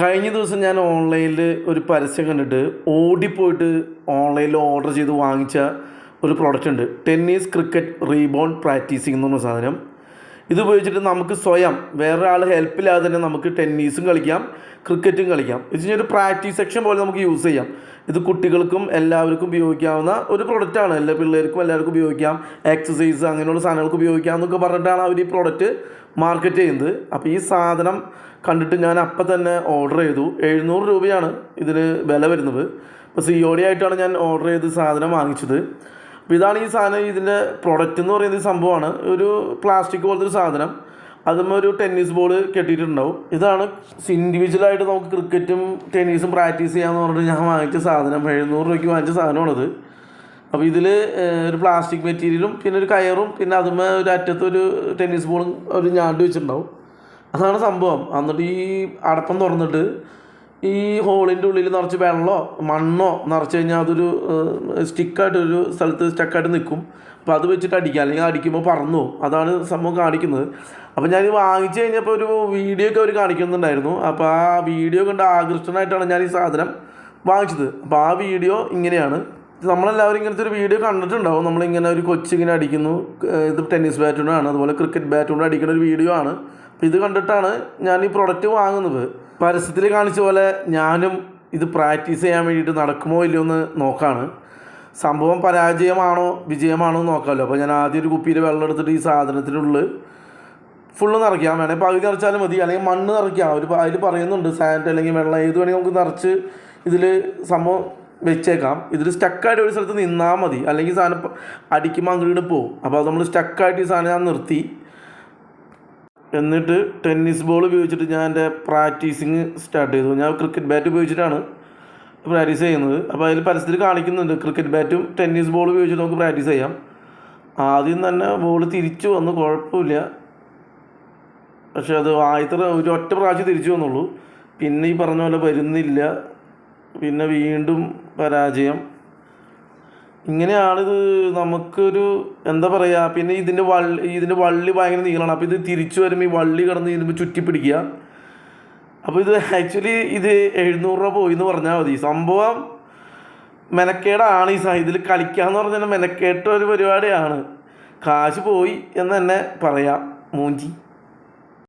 കഴിഞ്ഞ ദിവസം ഞാൻ ഓൺലൈനിൽ ഒരു പരസ്യം കണ്ടിട്ട് ഓടിപ്പോയിട്ട് ഓൺലൈനിൽ ഓർഡർ ചെയ്ത് വാങ്ങിച്ച ഒരു പ്രോഡക്റ്റ് ഉണ്ട്. ടെന്നീസ് ക്രിക്കറ്റ് റീബോൺ പ്രാക്ടീസിങ് എന്ന് പറഞ്ഞ സാധനം. ഇത് ഉപയോഗിച്ചിട്ട് നമുക്ക് സ്വയം വേറൊരാൾ ഹെൽപ്പില്ലാതെ തന്നെ നമുക്ക് ടെന്നീസും കളിക്കാം ക്രിക്കറ്റും കളിക്കാം. ഇത് ഒരു പ്രാക്ടീസ് സെക്ഷൻ പോലെ നമുക്ക് യൂസ് ചെയ്യാം. ഇത് കുട്ടികൾക്കും എല്ലാവർക്കും ഉപയോഗിക്കാവുന്ന ഒരു പ്രൊഡക്റ്റാണ് എല്ലാ പിള്ളേർക്കും എല്ലാവർക്കും ഉപയോഗിക്കാം. എക്സസൈസ് അങ്ങനെയുള്ള സാധനങ്ങൾക്ക് ഉപയോഗിക്കാം എന്നൊക്കെ പറഞ്ഞിട്ടാണ് അവർ ഈ പ്രോഡക്റ്റ് മാർക്കറ്റ് ചെയ്യുന്നത്. അപ്പോൾ ഈ സാധനം കണ്ടിട്ട് ഞാൻ അപ്പം തന്നെ ഓർഡർ ചെയ്തു. എഴുന്നൂറ് രൂപയാണ് ഇതിന് വില വരുന്നത്. അപ്പോൾ സി ഒ ഡി ആയിട്ടാണ് ഞാൻ ഓർഡർ ചെയ്ത് സാധനം വാങ്ങിച്ചത്. അപ്പോൾ ഇതാണ് ഈ സാധനം ഇതിന്റെ പ്രൊഡക്റ്റ് എന്ന് പറയുന്ന സംഭവമാണ്. ഒരു പ്ലാസ്റ്റിക് പോലത്തെ ഒരു സാധനം. അതും ഒരു ടെന്നീസ് ബോൾ കെട്ടിയിട്ടുണ്ടാവും. ഇതാണ് ഇൻഡിവിജ്വലായിട്ട് നമുക്ക് ക്രിക്കറ്റും ടെന്നീസും പ്രാക്ടീസ് ചെയ്യാമെന്ന് പറഞ്ഞിട്ട് ഞാൻ വാങ്ങിച്ച സാധനം. എഴുന്നൂറ് രൂപയ്ക്ക് വാങ്ങിച്ച സാധനമാണത്. അപ്പോൾ ഇതിൽ ഒരു പ്ലാസ്റ്റിക് മെറ്റീരിയലും പിന്നെ ഒരു കയറും പിന്നെ അതുമേ ഒരു അറ്റത്ത് ഒരു ടെന്നീസ് ബോളും ഒരു ഞാണ്ട് വെച്ചിട്ടുണ്ടാവും. അതാണ് സംഭവം. എന്നിട്ട് ഈ അടപ്പം തുറന്നിട്ട് ഈ ഹോളിന്റെ ഉള്ളിൽ നിറച്ച് വെള്ളമോ മണ്ണോ നിറച്ച് കഴിഞ്ഞാൽ അതൊരു സ്റ്റിക്കായിട്ട് ഒരു സ്ഥലത്ത് സ്റ്റക്കായിട്ട് നിൽക്കും. അപ്പോൾ അത് വെച്ചിട്ട് അടിക്കുക. അല്ലെങ്കിൽ അടിക്കുമ്പോൾ പറന്നു പോകും. അതാണ് സംഭവം കാണിക്കുന്നത്. അപ്പോൾ ഞാൻ വാങ്ങിച്ചു കഴിഞ്ഞപ്പോൾ ഒരു വീഡിയോ ഒക്കെ അവർ കാണിക്കുന്നുണ്ടായിരുന്നു. അപ്പോൾ ആ വീഡിയോ കണ്ട് ആകൃഷ്ടനായിട്ടാണ് ഞാൻ ഈ സാധനം വാങ്ങിച്ചത്. അപ്പോൾ ആ വീഡിയോ ഇങ്ങനെയാണ്. നമ്മളെല്ലാവരും ഇങ്ങനത്തെ ഒരു വീഡിയോ കണ്ടിട്ടുണ്ടാവും. നമ്മളിങ്ങനെ ഒരു കൊച്ചിങ്ങനെ അടിക്കുന്നു. ഇത് ടെന്നീസ് ബാറ്റ് കൊണ്ടാണ് അതുപോലെ ക്രിക്കറ്റ് ബാറ്റ് കൊണ്ട് അടിക്കുന്ന ഒരു വീഡിയോ ആണ്. അപ്പോൾ ഇത് കണ്ടിട്ടാണ് ഞാൻ ഈ പ്രൊഡക്റ്റ് വാങ്ങുന്നത്. പരസ്യത്തിൽ കാണിച്ച പോലെ ഞാനും ഇത് പ്രാക്ടീസ് ചെയ്യാൻ വേണ്ടിയിട്ട് നടക്കുമോ ഇല്ലയോ എന്ന് നോക്കാണ്. സംഭവം പരാജയമാണോ വിജയമാണോ എന്ന് നോക്കാമല്ലോ. അപ്പോൾ ഞാൻ ആദ്യം ഒരു കുപ്പിയിൽ വെള്ളം എടുത്തിട്ട് ഈ സാധനത്തിനുള്ളിൽ ഫുള്ള് നിറയ്ക്കാം. വേണമെങ്കിൽ പകുതി നിറച്ചാലും മതി. അല്ലെങ്കിൽ മണ്ണ് നിറയ്ക്കാം. അവർ അതിൽ പറയുന്നുണ്ട് സാൻഡ് അല്ലെങ്കിൽ വെള്ളം. ഏത് വേണമെങ്കിൽ നമുക്ക് നിറച്ച് ഇതിൽ സംഭവം വെച്ചേക്കാം. ഇതിൽ സ്റ്റക്കായിട്ട് ഒരു സ്ഥലത്ത് നിന്നാൽ മതി. അല്ലെങ്കിൽ സാധനം അടിക്കുമ്പോൾ അങ്ങോട്ട് പോകും. അപ്പോൾ അത് നമ്മൾ സ്റ്റക്കായിട്ട് ഈ സാധനം ഞാൻ നിർത്തി. എന്നിട്ട് ടെന്നീസ് ബോൾ ഉപയോഗിച്ചിട്ട് ഞാൻ എന്റെ പ്രാക്ടീസിങ് സ്റ്റാർട്ട് ചെയ്തു. ഞാൻ ക്രിക്കറ്റ് ബാറ്റ് ഉപയോഗിച്ചിട്ടാണ് പ്രാക്ടീസ് ചെയ്യുന്നത്. അപ്പോൾ അതിൽ പരസ്യത്തിൽ കാണിക്കുന്നുണ്ട്. ക്രിക്കറ്റ് ബാറ്റും ടെന്നീസ് ബോൾ ഉപയോഗിച്ചിട്ട് നമുക്ക് പ്രാക്ടീസ് ചെയ്യാം. ആദ്യം തന്നെ ബോൾ തിരിച്ചു വന്നു. കുഴപ്പമില്ല. പക്ഷെ അത് ആദ്യത്തെ ഒരു ഒറ്റ പ്രാവശ്യം തിരിച്ചു വന്നുള്ളൂ. പിന്നെ ഈ പറഞ്ഞ പോലെ വരുന്നില്ല. പിന്നെ വീണ്ടും പരാജയം. ഇങ്ങനെയാണിത് നമുക്കൊരു എന്താ പറയുക പിന്നെ ഇതിന്റെ വള്ളി ഇതിന്റെ വള്ളി ഭയങ്കര നീളമാണ്. അപ്പോൾ ഇത് തിരിച്ചു വരുമ്പോൾ ഈ വള്ളി കിടന്ന് ഇതിന് ചുറ്റി പിടിക്കുക അപ്പോൾ ഇത് ആക്ച്വലി ഇത് എഴുന്നൂറ് രൂപ പോയി എന്ന് പറഞ്ഞാൽ മതി. സംഭവം മെനക്കേടാണ് ഈ ഇതിൽ കളിക്കാന്ന് പറഞ്ഞാൽ മെനക്കേട്ട ഒരു പരിപാടിയാണ്. കാശ് പോയി എന്ന് തന്നെ പറയാം മൂഞ്ചി.